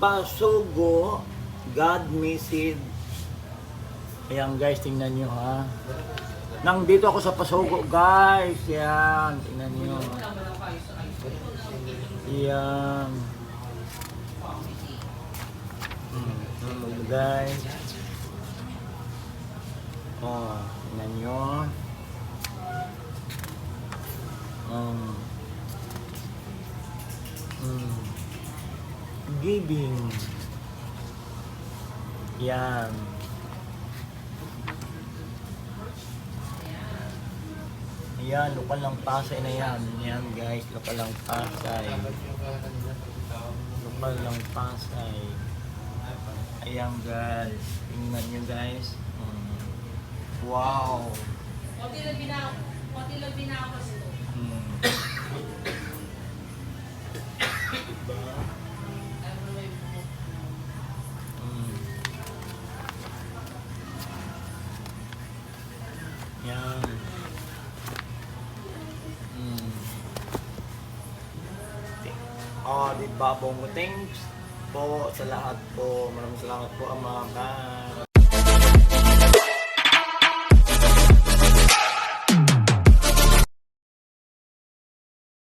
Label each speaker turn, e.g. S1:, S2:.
S1: Pasugo, God Message. Ayan guys, tingnan nyo ha. Nang dito ako sa Pasugo guys. Yan, tingnan nyo. Yan. Hmm, guys. Oh, tingnan nyo. Um, giving. Yan. Ayan, lokal ng Pasay na yan. Yan guys, lokal ng Pasay. Lokal ng Pasay. Ayan guys. Tingnan nyo guys. Mm. Wow.
S2: Konti lang binaw, konti lang ito.
S1: Yan. Mm. Oh, di ba? Bongo thanks po sa lahat po. Maraming salamat po, Ama.